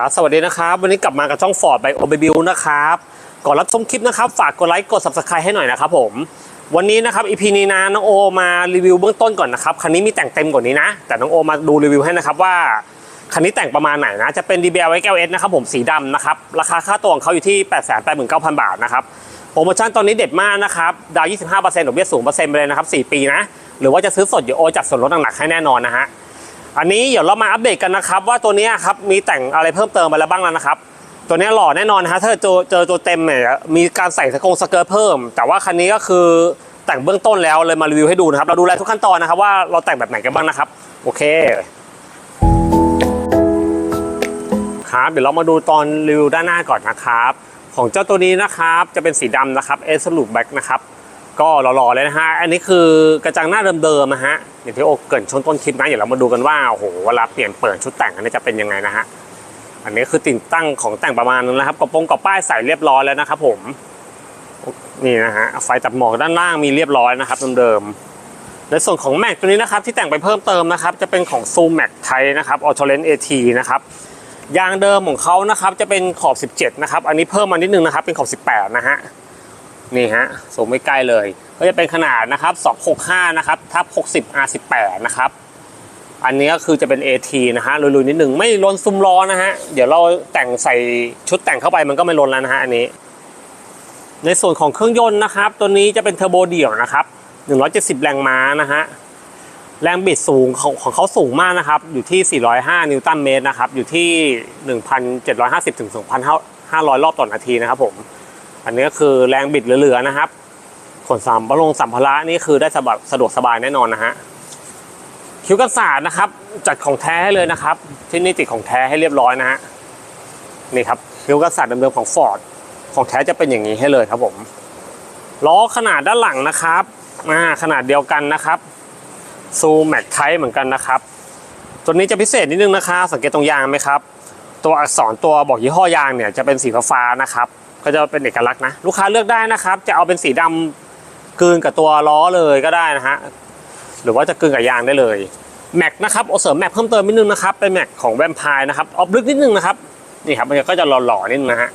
ครับสวัสดีนะครับ วันนี้กลับมากับช่องฟอร์ดไบโอเบบิวนะครับ ก่อนรับชมคลิปนะครับ ฝากกดไลค์กด subscribe ให้หน่อยนะครับผม วันนี้นะครับอีพีนี้นะน้องโอมารีวิวเบื้องต้นก่อนนะครับ คันนี้มีแต่งเต็มกว่านี้นะ แต่น้องโอมาดูรีวิวให้นะครับว่า คันนี้แต่งประมาณไหนนะ จะเป็น DBL XLS นะครับผมสีดำนะครับ ราคาค่าตัวของเขาอยู่ที่8 8 9 0 0 0 บาทนะครับ โปรโมชั่นตอนนี้เด็ดมากนะครับ ดาว 25%ดอกเบี้ยสูงเปอร์เซ็นต์ไปเลยนะครับ4ปีนะ หรือว่าจะซื้อสดเดี๋ยวโอจัดส่วนลดหนักๆให้แน่นอนนะฮะ อันนี้เดี๋ยวเรามาอัปเดตกันนะครับ ว่าตัวนี้ครับมีแต่งอะไรเพิ่มเติมไปแล้วบ้างแล้วนะครับ ตัวนี้หล่อแน่นอนนะฮะถ้าเจอเจอตัวเต็มเนี่ยมีการใส่สกงสเกิร์ตเพิ่ม แต่ว่าคันนี้ก็คือแต่งเบื้องต้นแล้วเลยมารีวิวให้ดูนะครับ เราดูแลทุกขั้นตอนนะครับว่าเราแต่งแบบไหนกันบ้างนะครับ โอเคครับเดี๋ยวเรามาดูตอนรีวิวด้านหน้าก่อนนะครับ ของเจ้าตัวนี้นะครับจะเป็นสีดำนะครับ a s o l u t e Black นะครับก็หล่อๆเลยนะฮะอันนี้คือกระจังหน้าเดิมๆนะฮะ อย่างที่โอเกินชนต้นคลิปนะเดี๋ยวเรามาดูกันว่าโอ้โหเวลาเปลี่ยนเปิดชุดแต่งอันนี้จะเป็นยังไงนะฮะอันนี้คือติดตั้งของแต่งประมาณนึงนะครับกระโปรงกับป้ายใส่เรียบร้อยแล้วนะครับ ผมนี่นะฮะไฟตัดหมอกด้านล่างมีเรียบร้อยนะครับเดิมๆในส่วนของแม็กตัวนี้นะครับที่แต่งไปเพิ่มเติมนะครับ จะเป็นของซูแม็กไทยนะครับออโตเลนเอทีนะครับยางเดิมของเขานะครับจะเป็นขอบ 17 นะครับ อันนี้เพิ่มมานิดนึงนะครับ เป็นขอบ 18 นะฮะนี่ฮะสูงไม่ใกล้เลย ก็จะเป็นขนาดนะครับ 265 นะครับทับ60 R18 นะครับ อันนี้ก็คือจะเป็น AT นะฮะลุยๆนิดหนึ่งไม่ล้นซุ้มล้อนะฮะ เดี๋ยวเราแต่งใส่ชุดแต่งเข้าไปมันก็ไม่ล้นแล้วนะฮะอันนี้ ในส่วนของเครื่องยนต์นะครับ ตัวนี้จะเป็นเทอร์โบเดี่ยวนะครับ 170 แรงม้านะฮะ แรงบิดสูงของของเขาสูงมากนะครับ อยู่ที่ 405 นิวตันเมตรนะครับ อยู่ที่ 1,750 ถึง 2,500รอบต่อนาทีนะครับผม อันนี้ก็คือแรงบิดเหลือๆนะครับ ขนสามประลงสัมภาระนี่คือได้สบายสะดวกสบายแน่นอนนะฮะคิ้วกันศาสตร์นะครับ จัดของแท้ให้เลยนะครับ ที่นี่ติดของแท้ให้เรียบร้อยนะฮะนี่ครับคิ้วกันศาสตร์เดิมๆของ Ford ของแท้จะเป็นอย่างนี้ให้เลยครับผมล้อขนาดด้านหลังนะครับอ่าขนาดเดียวกันนะครับซูแม็กไทเหมือนกันนะครับ ตัวนี้จะพิเศษนิดนึงนะคะสังเกตตรงยางไหมครับ ตัวอักษรตัวบอกยี่ห้อยางเนี่ยจะเป็นสีฟ้านะครับ ก็จะเป็นเอกลักษณ์นะ ลูกค้าเลือกได้นะครับ จะเอาเป็นสีดำ กลืนกับตัวล้อเลยก็ได้นะฮะหรือว่าจะกลืนกับยางได้เลยแม็กนะครับโอเสริมแม็กเพิ่มเติมนิดนึงนะครับเป็นแม็กของแวมไพร์นะครับออฟลึกนิดนึงนะครับนี่ครับมันก็จะหล่อๆนิดนึงนะฮะ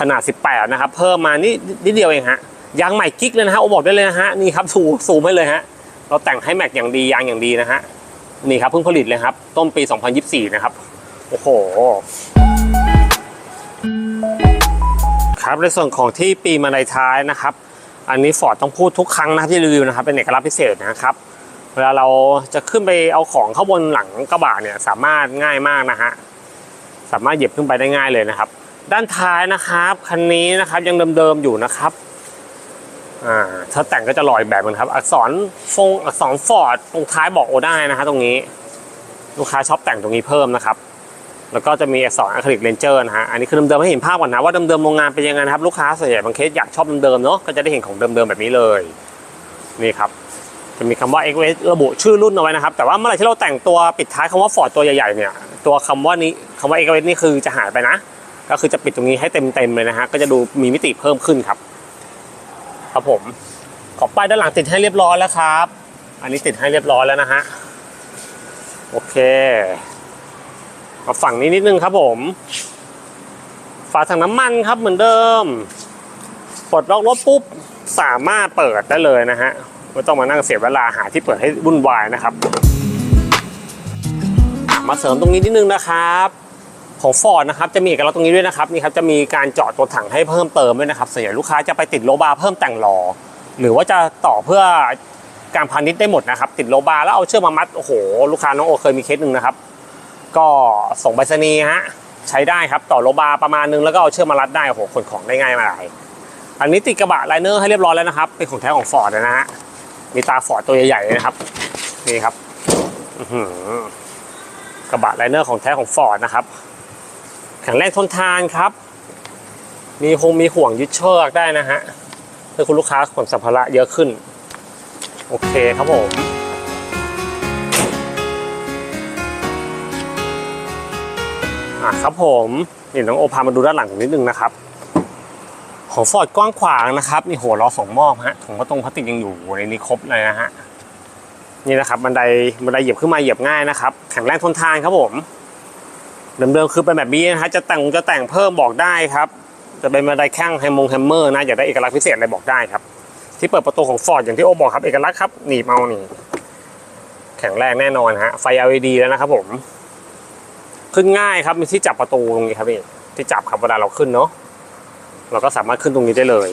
ขนาด 18 นะครับ เพิ่มมานี่นิดเดียวเองฮะยางใหม่กิ๊กเลยนะฮะโอบอกได้เลยนะฮะนี่ครับซูซูมให้เลยฮะเราแต่งให้แม็กอย่างดียางอย่างดีนะฮะนี่ครับเพิ่งผลิตเลยครับ ต้นปี 2024 นะครับ โอ้โห ครับในส่วนของที่ปีมาในท้ายนะครับ อันนี้ฟอร์ดต้องพูดทุกครั้งนะที่รีวิวนะครับเป็นเอกลักษณ์พิเศษนะครับเวลาเราจะขึ้นไปเอาของเข้าบนหลังกระบะเนี่ยสามารถง่ายมากนะฮะสามารถเหยียบขึ้นไปได้ง่ายเลยนะครับ ด้านท้ายนะครับคันนี้นะครับยังเดิมๆอยู่นะครับอ่าถ้าแต่งก็จะลอยแบบมันครับ อักษรฟงอักษรฟอร์ดตรงท้ายบอกโอได้นะฮะตรงนี้ ลูกค้าชอบแต่งตรงนี้เพิ่มนะครับ แล้วก็จะมีอักษรอะคริลิกเลนเจอร์นะฮะ อันนี้คือเดิมๆให้เห็นภาพก่อนนะว่าเดิมๆโรงงานเป็นยังไงนะครับ ลูกค้าส่วนใหญ่บางเคสอยากชอบเดิมๆเนาะก็จะได้เห็นของเดิมๆแบบนี้เลย นี่ครับ จะมีคำว่า x ระบุชื่อรุ่นเอาไว้นะครับ แต่ว่าเมื่อไหร่ที่เราแต่งตัวปิดท้ายคำว่าฟอร์ดตัวใหญ่ๆเนี่ยตัวคำว่านี้คำว่า x นี่คือจะหายไปนะ ก็คือจะปิดตรงนี้ให้เต็มๆเลยนะฮะก็จะดูมีมิติเพิ่มขึ้นครับ ครับผมขอบป้ายด้านหลังติดให้เรียบร้อยแล้วครับ อันนี้ติดให้เรียบร้อยแล้วนะฮะโอเค มาฝั่งนี้นิดนึงครับผม ฝาถังน้ำมันครับเหมือนเดิม ปลดล็อกรถปุ๊บสามารถเปิดได้เลยนะฮะไม่ต้องมานั่งเสียเวลาหาที่เปิดให้วุ่นวายนะครับ มาเสริมตรงนี้นิดนึงนะครับของฟอร์ดนะครับจะมีเอกลักษณ์ตรงนี้ด้วยนะครับนี่ครับจะมีการเจาะตัวถังให้เพิ่มเติมด้วยนะครับส่วนใหญ่ลูกค้าจะไปติดโลบาร์เพิ่มแต่งล้อหรือว่าจะต่อเพื่อการพาณิชย์ได้หมดนะครับ ติดโลบาร์แล้วเอาเชือกมามัดโอ้โหลูกค้าน้องโอเคยมีเคสหนึ่งนะครับ ก็ส่งไปรษณีย์ฮะใช้ได้ครับต่อโลบาร์ประมาณนึงแล้วก็เอาเชือกมารัดได้โอ้โหขนของได้ง่ายมากเลยอันนี้ติดกระบะไลเนอร์ให้เรียบร้อยแล้วนะครับ เป็นของแท้ของฟอร์ดนะฮะมีตาฟอร์ดตัวใหญ่ๆนะครับนี่ครับกระบะไลเนอร์ของแท้ของฟอร์ดนะครับแข็งแรงทนทานครับ มีคงมีห่วงยึดเชือกได้นะฮะเพื่อคุณลูกค้าขนสัมภาระเยอะขึ้น โอเคครับผม อะครับผมนี่น้องโอพามาดูด้านหลังนิดนึงนะครับของฟอร์ดกว้างขวางนะครับนี่หัวล้อสองมอบฮะถุงพลาสติกพลาสติกยังอยู่ในนี้ครบเลยนะฮะนี่นะครับบันไดบันไดเหยียบขึ้นมาเหยียบง่ายนะครับแข็งแรงทนทานครับผมเดิมๆคือเป็นแบบนี้นะฮะจะแต่งจะแต่งเพิ่มบอกได้ครับ จะเป็นบันไดแข้งไฮมงแฮมเมอร์นะอยากได้เอกลักษณ์พิเศษอะไรบอกได้ครับ ที่เปิดประตูของฟอร์ดอย่างที่โอบอกครับเอกลักษณ์ครับหนีบเอานี่แข็งแรงแน่นอนฮะไฟ LED แล้วนะครับผม ขึ้นง่ายครับมีที่จับประตูตรงนี้ครับนี่ที่จับครับเวลาเราขึ้นเนาะเราก็สามารถขึ้นตรงนี้ได้เลย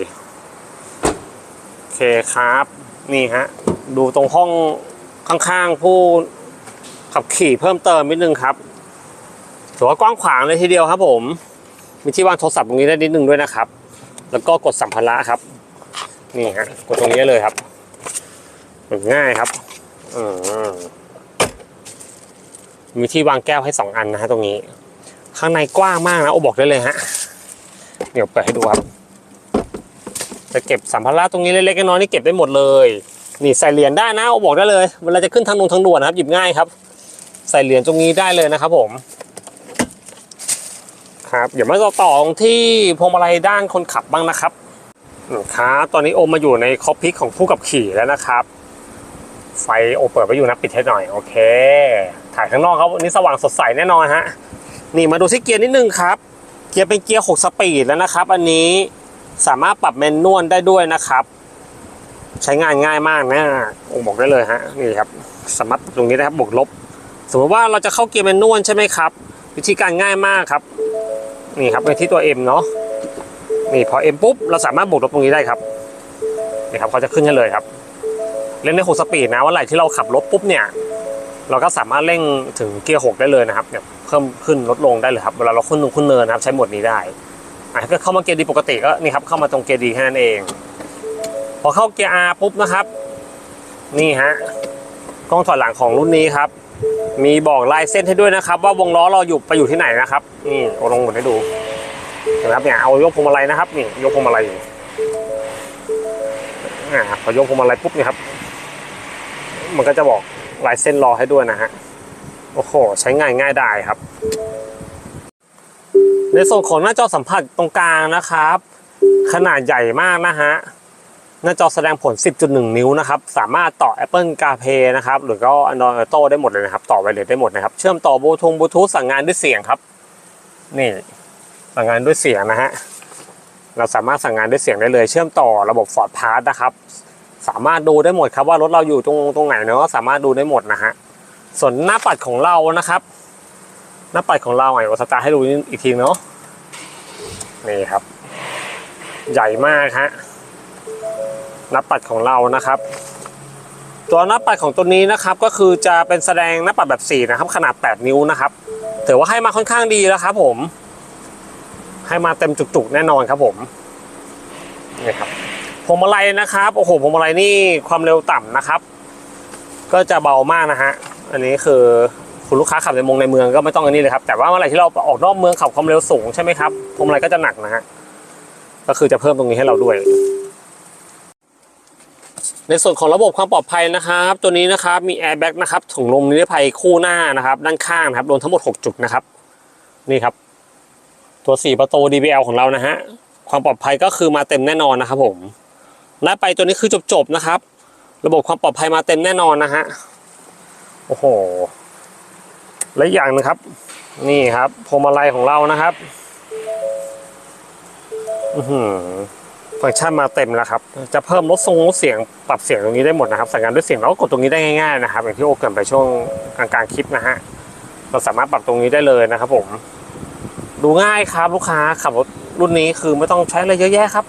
โอเคครับนี่ฮะดูตรงห้องข้างๆผู้ขับขี่เพิ่มเติมนิดนึงครับถือว่ากว้างขวางเลยทีเดียวครับ ผม มีที่วางโทรศัพท์ตรงนี้ได้นิดนึงด้วยนะครับ แล้วก็กดสัมภาระครับ นี่ฮะกดตรงนี้เลยครับง่ายครับ อืม มีที่วางแก้วให้สองอันนะฮะตรงนี้ ข้างในกว้างมากนะโอบอกได้เลยฮะ เดี๋ยวเปิดให้ดูครับ จะเก็บสัมภาระตรงนี้เล็กๆน้อยๆนี่เก็บได้หมดเลย นี่ใส่เหรียญได้นะโอบอกได้เลย เวลาจะขึ้นทางลงทางด่วนนะครับ หยิบง่ายครับ ใส่เหรียญตรงนี้ได้เลยนะครับ ผม ครับเดี๋ยวมาต่อต่อที่พวงมาลัยด้านคนขับบ้างนะครับครับตอนนี้โอมมาอยู่ในคอกพิกของผู้ขับขี่แล้วนะครับ ไฟโอเปิดไว้อยู่นะ ปิดให้หน่อย โอเค ถ่ายข้างนอกครับวันนี้สว่างสดใสแน่นอนฮะนี่มาดูที่เกียร์นิดนึงครับ เกียร์เป็นเกียร์ 6 สปีดแล้วนะครับ อันนี้สามารถปรับแมนนวลได้ด้วยนะครับ ใช้งานง่ายมากนะโอบอกได้เลยฮะนี่ครับสามารถตรงนี้นะครับบวกลบ สมมติว่าเราจะเข้าเกียร์แมนนวลใช่ไหมครับ วิธีการง่ายมากครับ นี่ครับไปที่ตัว M เนาะนี่พอ M ปุ๊บเราสามารถบวกลบตรงนี้ได้ครับนี่ครับเขาจะขึ้นให้เลยครับเล่นในหกสปีดนะวันไหนที่เราขับรถปุ๊บเนี่ย เราก็สามารถเร่งถึงเกียร์หกได้เลยนะครับเนี่ยเพิ่มขึ้นลดลงได้เลยครับเวลาเราขึ้นลงขึ้นเนินนะครับ ใช้โหมดนี้ได้อะถ้าเข้ามาเกียร์ดีปกติก็นี่ครับเข้ามาตรงเกียร์ดีแค่นั้นเอง พอเข้าเกียร์ R ปุ๊บนะครับ นี่ฮะกล้องถอยหลังของรุ่นนี้ครับ มีบอกลายเส้นให้ด้วยนะครับ ว่าวงล้อเราอยู่ไปอยู่ที่ไหนนะครับนี่เอาลงหมุนให้ดูเห็นไหมครับเนี่ยเอายกพวงมาลัยนะครับนี่ยกพวงมาลัยอยู่อ่าพอยกพวงมาลัยปุ๊บเนี่ยครับ มันก็จะบอก ลายเส้นรอให้ด้วยนะฮะ โอ้โห ใช้ง่ายง่ายได้ครับ ในส่วนของหน้าจอสัมผัสตรงกลางนะครับ ขนาดใหญ่มากนะฮะ หน้าจอแสดงผล 10.1 นิ้วนะครับ สามารถต่อ Apple CarPlay นะครับ หรือก็ Android Auto ได้หมดเลยนะครับ ต่อไวเลสได้หมดนะครับ เชื่อมต่อบลูทูธบลูทูธสั่งงานด้วยเสียงครับ นี่ สั่งงานด้วยเสียงนะฮะเราสามารถสั่งงานด้วยเสียงได้เลย เชื่อมต่อระบบ Ford Pass นะครับ สามารถดูได้หมดครับว่ารถเราอยู่ตรงตรงไหนเนาะสามารถดูได้หมดนะฮะส่วนหน้าปัดของเรานะครับ หน้าปัดของเราไอ้วัสตาร์ให้ดูอีกทีเนาะนี่ครับ ใหญ่มากฮะหน้าปัดของเรานะครับ ตัวหน้าปัดของตัวนี้นะครับ ก็คือจะเป็นแสดงหน้าปัดแบบ4นะครับขนาด 8 นิ้วนะครับถือว่าให้มาค่อนข้างดีแล้วครับ ผม ให้มาเต็มจุกๆแน่นอนครับผมนี่ครับ พวงมาลัยนะครับโอ้โหพวงมาลัยนี่ความเร็วต่ำนะครับ ก็จะเบามากนะฮะอันนี้คือคุณลูกค้าขับในเมองในเมืองก็ไม่ต้องอันนี้เลยครับ แต่ว่าเมื่อไหร่ที่เราออกนอกเมืองขับความเร็วสูงใช่ไหมครับพวงมาลัยก็จะหนักนะฮะก็คือจะเพิ่มตรงนี้ให้เราด้วย ในส่วนของระบบความปลอดภัยนะครับ ตัวนี้นะครับมีแอร์แบ็กนะครับถุงลมนิรภัยคู่หน้านะครับด้านข้างนะครับรวมทั้งหมด 6 จุดนะครับ นี่ครับ ตัว 4 ประตู DBL ของเรานะฮะความปลอดภัยก็คือมาเต็มแน่นอนนะครับผม และไปตัวนี้คือจบๆนะครับ ระบบความปลอดภัยมาเต็มแน่นอนนะฮะโอ้โหและอีกอย่างนึงครับ นี่ครับพวงมาลัยของเรานะครับอือหือฟังก์ชันมาเต็มแล้วครับ จะเพิ่มลดทรงลดเสียงปรับเสียงตรงนี้ได้หมดนะครับสั่งงานด้วยเสียงเราก็กดตรงนี้ได้ง่ายๆนะครับอย่างที่โอเกินไปช่วงกลางๆคลิปนะฮะเราสามารถปรับตรงนี้ได้เลยนะครับ ผม ดูง่ายครับลูกค้าขับรถรุ่นนี้คือไม่ต้องใช้อะไรเยอะแยะครับ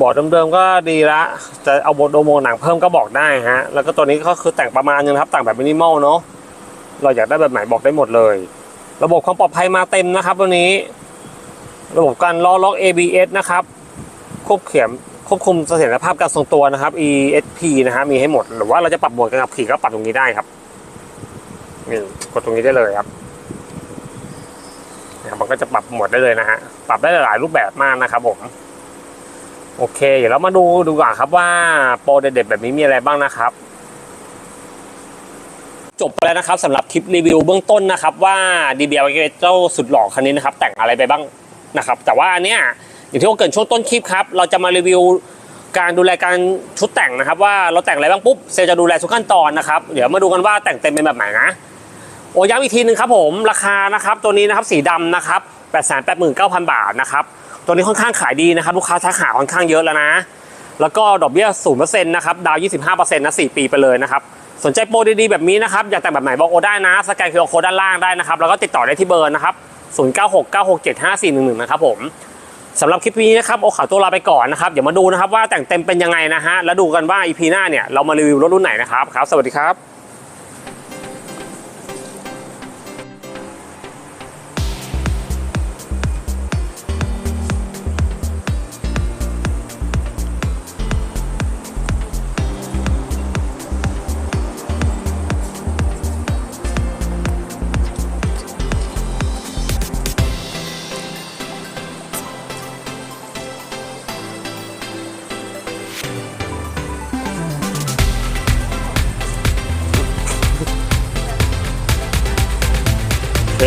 บอร์ดเดิมๆก็ดีละจะเอาโดโมหนังเพิ่มก็บอกได้ฮะ แล้วก็ตัวนี้ก็คือแต่งประมาณนึงครับ แต่งแบบมินิมอลเนาะเราอยากได้แบบไหนบอกได้หมดเลย ระบบความปลอดภัยมาเต็มนะครับวันนี้ ระบบการล้อล็อก ABS นะครับ ควบเขียมควบคุมเสถียรภาพการทรงตัวนะครับ ESP นะฮะมีให้หมด หรือว่าเราจะปรับโหมดการขับขี่ก็ปรับตรงนี้ได้ครับนี่กดตรงนี้ได้เลยครับนะครับมันก็จะปรับหมดได้เลยนะฮะปรับได้หลายรูปแบบมากนะครับผม โอเค เดี๋ยวเรามาดูดูก่อนครับว่าโปรเด็ดๆแบบนี้มีอะไรบ้างนะครับ จบไปแล้วนะครับสำหรับคลิปรีวิวเบื้องต้นนะครับ ว่า DBL เจ้าสุดหล่อคันนี้นะครับ แต่งอะไรไปบ้างนะครับ แต่ว่าอันเนี้ยอย่างที่ผมเกรินช่วงต้นคลิปครับ เราจะมารีวิวการดูแลการชุดแต่งนะครับ ว่าเราแต่งอะไรบ้างปุ๊บเซลจะดูแลทุกขั้นตอนนะครับ เดี๋ยวมาดูกันว่าแต่งเต็มเป็นแบบไหนนะโอ้ย้ำอีกทีหนึ่งครับผมราคานะครับตัวนี้นะครับสีดำนะครับ 8 8 9 0 0 0 บาทนะครับ ตัวนี้ค่อนข้างขายดีนะครับ ลูกค้าทักหาค่อนข้างเยอะแล้วนะ แล้วก็ดอกเบี้ย0%นะครับ ดาว 25%นะ 4 ปีไปเลยนะครับ สนใจโปรดีๆแบบนี้นะครับ อยากแต่งแบบไหนบอกโอได้นะ สแกนเคอโคด้านล่างได้นะครับ แล้วก็ติดต่อได้ที่เบอร์นะครับ 0969675411 นะครับผมสำหรับคลิปนี้นะครับโอขอตัวลาไปก่อนนะครับ เดี๋ยวมาดูนะครับว่าแต่งเต็มเป็นยังไงนะฮะ แล้วดูกันว่า EP หน้าเนี่ยเรามารีวิวรถรุ่นไหนนะครับ ครับ สวัสดีครับ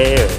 เท่